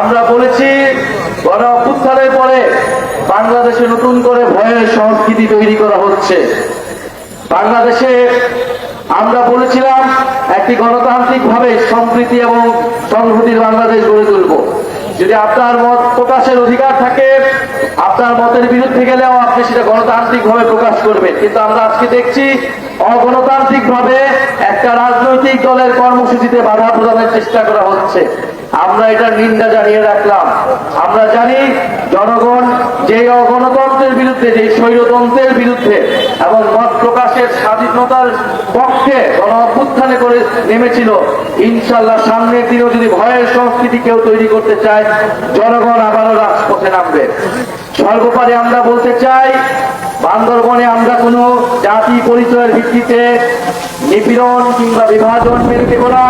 আমরা বলেছি, গণ অভ্যুত্থানের পরে বাংলাদেশে নতুন করে ভয়ের সংস্কৃতি তৈরি করা হচ্ছে। বাংলাদেশে আমরা বলেছিলাম, একটি গণতান্ত্রিক ভাবে সম্প্রীতি এবং সংহতির বাংলাদেশ গড়ে তুলব। যদি আপনার মত প্রকাশের অধিকার থাকে, আপনার মতের বিরুদ্ধে গেলেও আপনি সেটা গণতান্ত্রিক ভাবে প্রকাশ করবেন। কিন্তু আমরা আজকে দেখছি অগণতান্ত্রিক ভাবে একটা রাজনৈতিক দলের কর্মসূচিতে বাধা প্রদানের চেষ্টা করা হচ্ছে। আমরা এটার নিন্দা জানিয়ে রাখলাম। আমরা জানি জনগণ যে অগণতন্ত্রের বিরুদ্ধে, যে স্বৈরতন্ত্রের বিরুদ্ধে এবং মত প্রকাশের স্বাধীনতার পক্ষে গণ অভ্যুত্থানে করে নেমেছিল, ইনশাল্লাহ সামনের দিনেও যদি ভয়ের সংস্কৃতি কেউ তৈরি করতে চায়, জনগণ আবারও রাজপথে নামবে। সর্বোপরি আমরা বলতে চাই, বান্দরবনে আমরা কোনো জাতি পরিচয়ের ভিত্তিতে নিপীড়ন কিংবা বিভাজন মেনে না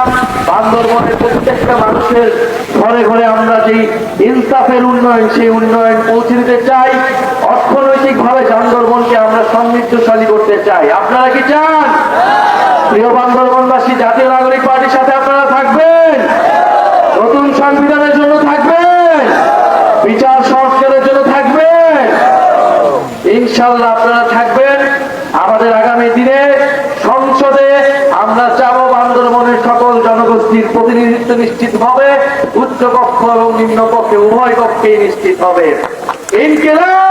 বান্দরবনের প্রত্যেকটা মানুষের ঘরে ঘরে আমরা যে ইনসাফের উন্নয়ন, সেই উন্নয়ন পৌঁছে দিতে চাই। অর্থনৈতিক ভাবে বান্দরবনকে আমরা সমৃদ্ধশালী করতে চাই। আপনারা কি চান? প্রিয় বান্দরবনবাসী, জাতীয় নাগরিক পার্টির সাথে আপনারা থাকবেন? নতুন সংবিধানের জন্য থাকবেন? বিচার সংস্কারের জন্য থাকবেন? ইনশাল্লাহ আপনারা থাকবেন। আমাদের সংসদে আমরা চাবো বান্দরবনের সকল জনগোষ্ঠীর প্রতিনিধিত্ব নিশ্চিত হবে উচ্চ কক্ষ এবং নিম্ন কক্ষে উভয় কক্ষেই নিশ্চিত হবে। ইনকিলাব!